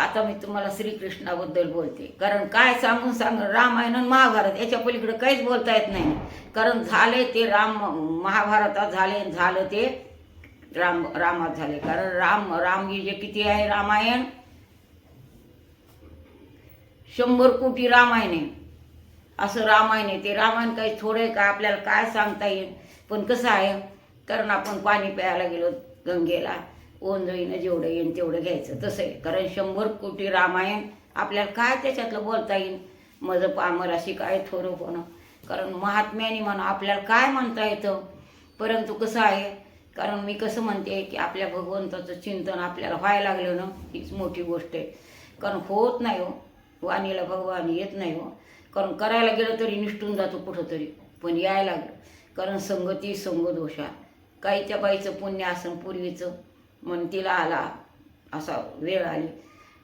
आता मी तुम्हाला श्रीकृष्णाबद्दल बोलते. कारण काय सांगून सांग रामायण आणि महाभारत याच्या पलीकडे काहीच बोलता येत नाही. कारण झाले ते राम महाभारतात झाले झालं ते राम रामात झाले. कारण राम रामजी जे किती आहे? रामायण? शंभर कोटी रामायण. आहे असं रामायण आहे. ते रामायण काही थोडं आहे का? आपल्याला काय सांगता येईल? पण कसं आहे? कारण आपण पाणी प्यायला गेलो गंगेला. ओंजळीनं जेवढं येईन तेवढं घ्यायचं. तसं आहे. कारण शंभर कोटी रामायण आपल्याला काय त्याच्यातलं बोलता येईल मज पामर अशी काय थोरं कोण? कारण महात्म्याने म्हणा आपल्याला काय म्हणता येतं? परंतु कसं आहे? कारण मी कसं म्हणते की आपल्या भगवंताचं चिंतन आपल्याला व्हायला लागलं ना हीच मोठी गोष्ट आहे. कारण होत नाही हो. वाणीला भगवान येत नाही हो. कारण करायला गेलं तरी निष्ठून जातो कुठंतरी. पण यायला लागलं. कारण संगती संगदोषा काही त्या बाईचं पुण्य असन पूर्वीचं मन तिला आला. असा वेळ आली.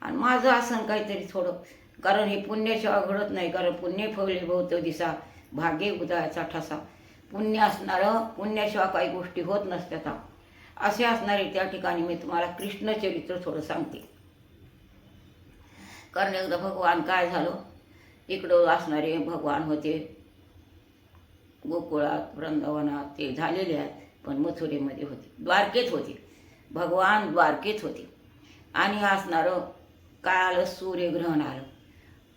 आणि माझं आसन काहीतरी थोडं कारण हे पुण्याशिवाय घडत नाही कारण पुण्य फवले भोवत दिसा भाग्य उदयाचा ठसा. पुण्य असणारं पुण्याशिवाय काही गोष्टी होत नसत्यात असे असणारे त्या ठिकाणी मी तुम्हाला कृष्णचरित्र थोडं सांगते. कारण एकदा भगवान काय झालं? इकडं असणारे भगवान होते. गोकुळात वृंदावनात ते झालेले आहेत पण मथुरेमध्ये होते. द्वारकेत होते. भगवान द्वारकेत होते. आणि असणारं काय आलं सूर्यग्रहण आलं.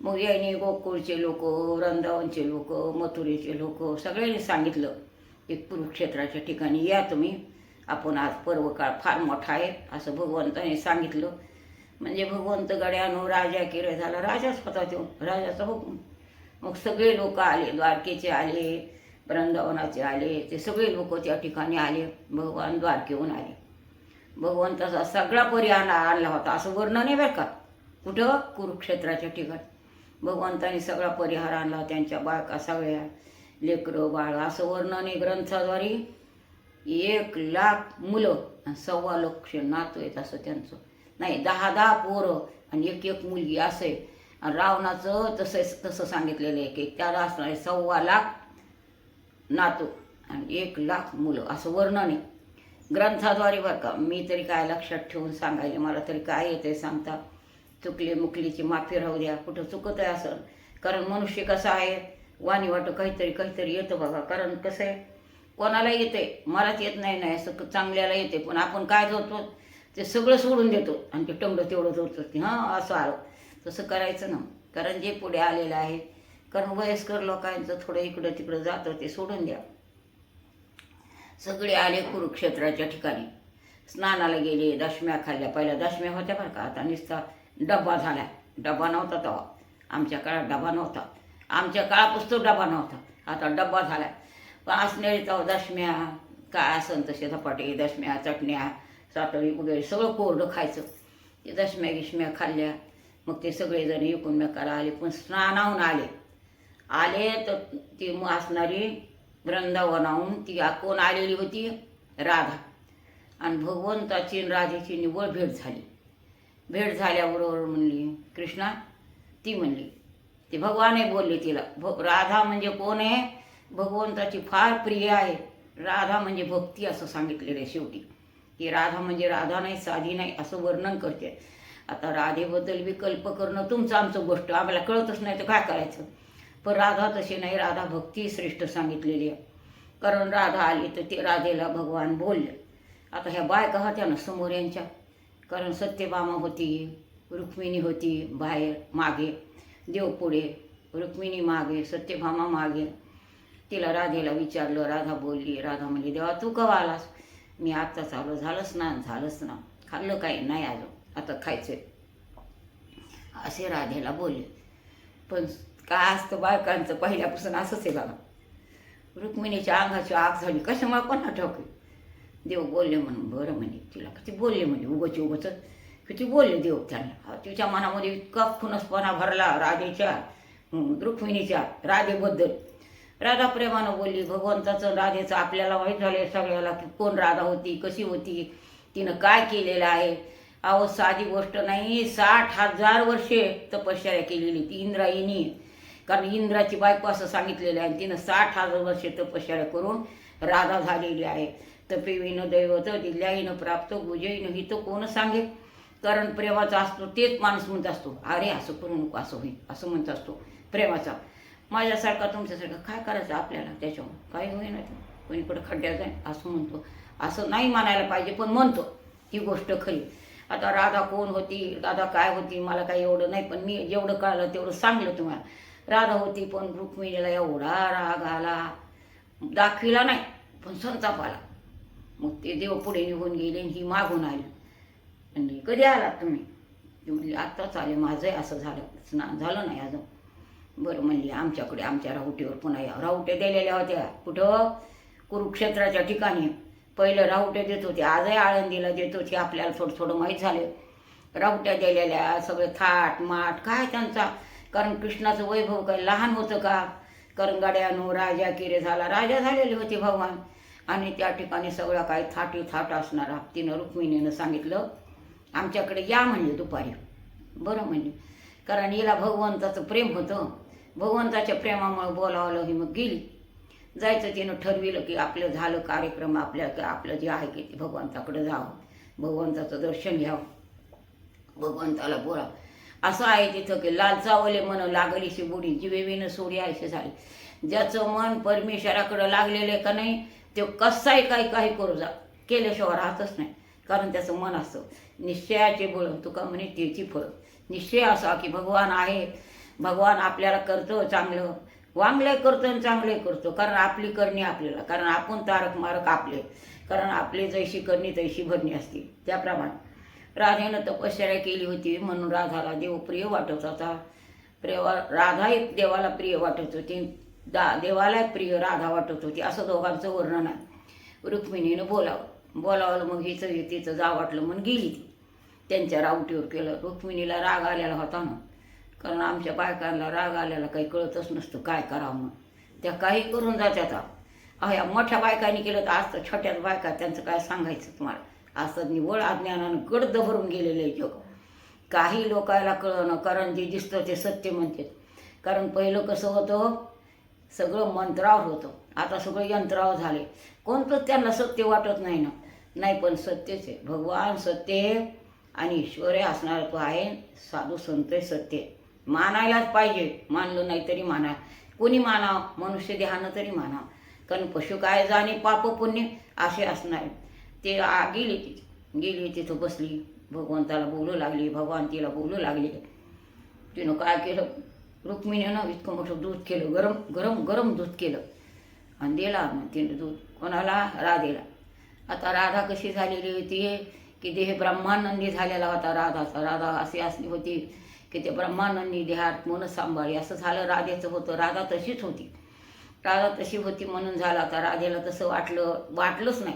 मग याने गोकुळचे लोक वृंदावनचे लोक मथुरेचे लोक सगळ्यांनी सांगितलं एक कुरुक्षेत्राच्या ठिकाणी या तुम्ही. आपण आज पर्वकाळ फार मोठा आहे असं भगवंताने सांगितलं. म्हणजे भगवंत गड्यानो राजा किरे झाला राजाच होता तो राजाचा हुकूम. मग सगळे लोक आले द्वारकेचे आले वृंदावनाचे आले ते सगळे लोक त्या ठिकाणी आले भगवान द्वारकेहून आले. भगवंताचा सगळा परिहार आणला होता. असं वर्णन आहे बरं का? कुठं? कुरुक्षेत्राच्या ठिकाणी. भगवंताने सगळा परिहार आणला त्यांच्या बायका सगळ्या लेकरं बाळ असं वर्णन आहे ग्रंथाद्वारे. एक लाख मुलं आणि सव्वा लक्ष नातू आहेत असं त्यांचं. नाही दहा दहा पोरं आणि एक एक मुलगी असं आहे. रावणाचं तसं तसं सांगितलेलं आहे की त्याला असणार सव्वा लाख नातू आणि एक लाख मुलं असं वर्णन आहे. ग्रंथाद्वारे बरं का मी तरी काय लक्षात ठेवून सांगायले मला तरी काय येते सांगता? चुकली मुकलीची माफी राहू द्या कुठं चुकत आहे असं. कारण मनुष्य कसं आहे? वाणी वाटं काहीतरी काहीतरी येतं बघा. कारण कसं आहे? कोणाला येते मलाच येत नाही नाही असं चांगल्याला येते पण आपण काय करतो ते सगळं सोडून देतो. आणि ते टंगडं तेवढं जोडतो की हां असं आलं. तसं करायचं ना. कारण जे पुढे आलेलं आहे कारण वयस्कर लोकांचं थोडं इकडं तिकडं जातं ते सोडून द्या. सगळे आले कुरुक्षेत्राच्या ठिकाणी. स्नानाला गेले दशम्या खाल्ल्या. पहिल्या दशम्या होत्या बरं का. आता नुसता डब्बा झाला. डबा नव्हता तेव्हा. आमच्या काळात डबा नव्हता. आमच्या काळापासून डबा नव्हता. आता डब्बा झाला. पण असणारे तेव्हा दशम्या काय असन तसे धपाटे दशम्या चटण्या सातळी वगैरे सगळं कोरडं खायचं. ते दशम्या गिशम्या खाल्ल्या. मग ते सगळेजण एकूण मेकाला आले. पण स्नानाहून आले. आले तर ती मग असणारी वृंदावनाहून ती कोण आलेली होती राधा. आणि भगवंताची आणि राधेची निवळ भेट झाली. भेट झाल्याबरोबर म्हणली कृष्णा ती म्हणली ती भगवाने बोलले तिला भ राधा म्हणजे कोण आहे? भगवंताची फार प्रिय आहे. राधा म्हणजे भक्ती असं सांगितलेलं आहे शेवटी. ती राधा म्हणजे राधा नाही साधी नाही असं वर्णन करते. आता राधेबद्दल विकल्प करणं तुमचं आमचं गोष्ट. आम्हाला कळतच नाही तर काय करायचं? पण राधा तशी नाही. राधा भक्ती श्रेष्ठ सांगितलेली आहे. कारण राधा आली तर ते राधेला भगवान बोलले. आता ह्या बायका होत्या ना समोर यांच्या. कारण सत्यभामा होती रुक्मिणी होती बाहेर मागे देव पुढे रुक्मिणी मागे सत्यभामा मागे. तिला राधेला विचारलं राधा बोलली राधा म्हणली देवा तू कवा आलास? मी आत्ता चालू झालंच ना झालंच ना. खाल्लं काही नाही आलो आता खायचं असे राधेला बोलले. पण काय असतं बायकांचं पहिल्यापासून असंच आहे बाबा. रुक्मिणीच्या अंगाची आग झाली. कशामुळे कोणा ठाऊक देव बोलले म्हणून. बरं म्हणे तिला किती बोलले म्हणे? उगच उगच. किती बोलले देव त्यांना? तिच्या मनामध्ये इतका खुनसपणा भरला राधेच्या रुक्मिणीच्या राधेबद्दल. राधा प्रेमानं बोलली भगवंताचं राधेचं आपल्याला माहीत झालं सगळ्याला की कोण राधा होती कशी होती तिनं काय केलेलं आहे? अहो साधी गोष्ट नाही. साठ हजार वर्षे तपश्चर्या केलेली ती इंद्रायणी. कारण इंद्राची बायको असं सांगितलेलं आहे आणि तिनं साठ हजार वर्षे तपश्चर्या करून राधा झालेली आहे. तपेवीनं दैवत दिल्याईनं प्राप्त गुजईनं ही तर कोण सांगे कारण प्रेमाचा असतो तेच माणूस म्हणत असतो अरे असं करू नको असं होईल असं म्हणत असतो प्रेमाचा. माझ्यासारखा तुमच्यासारखा काय करायचं आपल्याला त्याच्यावर काही होईना ते. कोणीकडे खड्ड्यात जाईल असं म्हणतो. असं नाही म्हणायला पाहिजे पण म्हणतो ही गोष्ट खरी. आता राधा कोण होती राधा काय होती मला काही एवढं नाही पण मी जेवढं कळलं तेवढं सांगलं तुम्हाला. राधा होती पण रुक्मिणीला एवढा राग आला. दाखविला नाही पण संताप आला. मग ते देव पुढे निघून गेले आणि ही मागून आली. आणि कधी आलात तुम्ही? ती म्हणली आत्ताच आले माझंही असं झालं स्नान झालं नाही अजून. बरं म्हणले आमच्याकडे आमच्या राहुटीवर पुन्हा या. राहुट्या दिलेल्या होत्या. कुठं? कुरुक्षेत्राच्या ठिकाणी. पहिलं राहुट्या देत होते आजही आळंदीला देत होते आपल्याला थोडं थोडं माहीत झालं. राहुट्या दिलेल्या सगळे थाट माठ काय त्यांचा कारण कृष्णाचं वैभव काय लहान होतं का? कारण गड्यानो राजा किरे झाला. राजा झालेले होते भगवान. आणि त्या ठिकाणी सगळं काय थाटी थाट असणार तिनं रुक्मिणीनं सांगितलं आमच्याकडे या म्हणजे दुपारी. बरं म्हणजे कारण हिला भगवंताचं प्रेम होतं. भगवंताच्या प्रेमामुळे बोलावलं ही मग गेली. जायचं तिनं ठरविलं की आपलं झालं कार्यक्रम आपल्या आपलं जे आहे की ते भगवंताकडे जावं. भगवंताचं दर्शन घ्यावं. भगवंताला बोला असं आहे तिथं की लालचावले मन लागलीशी बुडी जिवेविनं सोडी आयशी झाली ज्याचं मन परमेश्वराकडं लागलेलं आहे का नाही ते कसाही काही काही करू जा. केल्याशिवाय राहतच नाही. कारण त्याचं मन असतं निश्चयाचे बळ तुका म्हणे त्याची फळ. निश्चय असा की भगवान आहे. भगवान आपल्याला करतो चांगलं. वांगले करतो आणि चांगले करतो. कारण आपली करणी आपल्याला. कारण आपण तारक मारक आपले. कारण आपली जैशी करणी तैशी भरणी असते. त्याप्रमाणे. राधेनं तपश्चर्या केली होती. म्हणून राधाला देव प्रिय वाटत होता. प्रेवा राधा एक देवाला प्रिय वाटत होती. दा देवाला प्रिय राधा वाटत होती. असं दोघांचं वर्णन आहे. रुक्मिणीनं बोलावं. बोलावलं मग हिचं तिचं जा वाटलं म्हणून गेली. ती त्यांच्या रावटीवर केलं. रुक्मिणीला राग आलेला होता ना. कारण आमच्या बायकांना राग आलेला काही कळतच नसतं. काय करावं म्हणून. त्या काही करून जात्यात. अह्या मोठ्या बायकांनी केलं तर आज तर छोट्याच बायका त्यांचं काय सांगायचं तुम्हाला? असं निवळ अज्ञानानं गडद भरून गेलेले आहे जग काही लोकायला कळणं कारण जे दिसतं ते सत्य म्हणतात कारण पहिलं कसं होतं सगळं मंत्रावर होतं. आता सगळं यंत्रावर झाले. कोणतंच त्यांना सत्य वाटत नाही ना. नाही पण सत्यच आहे. भगवान सत्य आहे आणि ईश्वर असणार तो आहे. साधू संत सत्य मानायलाच पाहिजे. मानलं नाही तरी माना. कोणी मानावं मनुष्य देहानं तरी मानावं कारण पशु काय जाणे पाप पुण्य असे असणार. ते आ- गेली ती गेली तिथं बसली. भगवंताला बोलू लागली. भगवान तिला बोलू लागले. तिनं काय केलं? रुक्मिणीनं इतकं मोठं दूध केलं. गरम गरम गरम दूध केलं. आणि दिला मग तिनं दूध. कोणाला? राधेला. आता राधा कशी झालेली होती? की देह ब्रह्मानंदी झालेला होता राधाचा. राधा अशी असली होती की ते ब्रह्मानंदी देहात मन सांभाळी. असं झालं राधेचं होतं. राधा तशीच होती. राधा तशी होती म्हणून झाला आता राधेला तसं वाटलं वाटलंच नाही.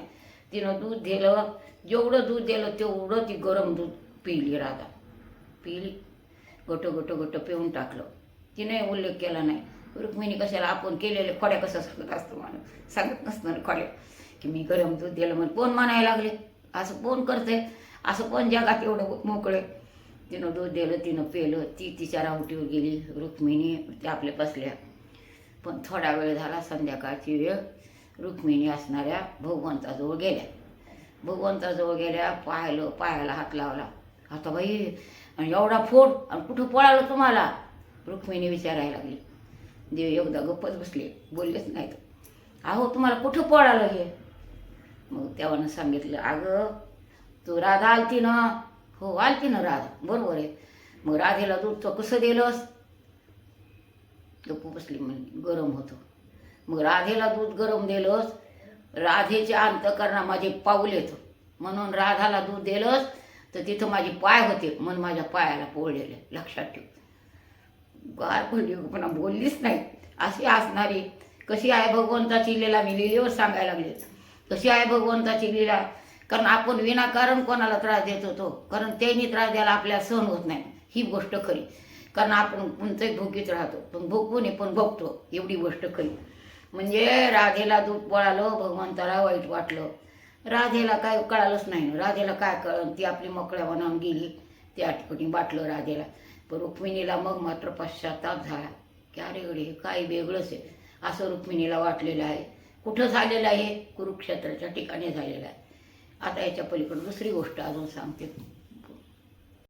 तिनं दूध दिलं जेवढं दूध दिलं तेवढं ती गरम दूध पिली राधा. पिली गोटं गोटं गोटं पिऊन टाकलं. तिने उल्लेख केला नाही. रुक्मिणी कशाला आपण केलेले खोड्या कसं सांगत असतो माणूस सांगत नसणार खोड्या. की मी गरम दूध दिलं म्हणून कोण म्हणायला लागले? असं कोण करते असं कोण जगात एवढं मोकळे तिनं दूध दिलं तिनं पेलं ती तिच्या रावटीवर गेली. रुक्मिणी त्या आपल्या बसल्या. पण थोडा वेळ झाला संध्याकाळची वेळ. रुक्मिणी असणाऱ्या भगवंताजवळ गेल्या. भगवंताजवळ गेल्या पाहिलं पायाला हात लावला. आता बाई आणि एवढा फोड आणि कुठं पळालं तुम्हाला? रुक्मिणी विचारायला लागली. देव एकदा गप्पच बसले. बोललेच नाहीत. अहो तुम्हाला कुठं पळालं हे? मग तेव्हानं सांगितलं अगं तू राधा आलती ना? हो आलती ना राधा. बरोबर आहे. मग राधेला दूध तो कसं दिलंस? गप्प बसली म्हणजे गरम होतं. मग राधेला दूध गरम दिलंस राधेच्या अंतकरणा माझे पाऊल येतं. म्हणून राधाला दूध दिलंस तर तिथं माझे पाय होते. म्हणून माझ्या पायाला पोळलेले लक्षात ठेव. गार पडली पण बोललीच नाही. अशी असणारी. कशी आहे भगवंताची लीला? मी लिलेवर सांगायला लागले. कशी आहे भगवंताची लीला? कारण आपण विनाकारण कोणाला त्रास देत होतो कारण त्यांनी त्रास द्यायला आपल्याला सहन होत नाही. ही गोष्ट खरी. कारण आपण कोणतंही भुकीत राहतो. पण भोगून पण भोगतो. एवढी गोष्ट खरी. म्हणजे राधेला दूध पळालं भगवंताला वाईट वाटलं. राधेला काय कळालंच नाही. राधेला काय कळलं? ती आपली मोकळ्या बनावून गेली. त्या ठिकाणी वाटलं राधेला. पण रुक्मिणीला मग मात्र पश्चाताप झाला. की अरे अडे काय वेगळंच आहे. असं रुक्मिणीला वाटलेलं आहे. कुठं झालेलं आहे? कुरुक्षेत्राच्या ठिकाणी झालेलं आहे. आता याच्या पलीकडे दुसरी गोष्ट अजून सांगते.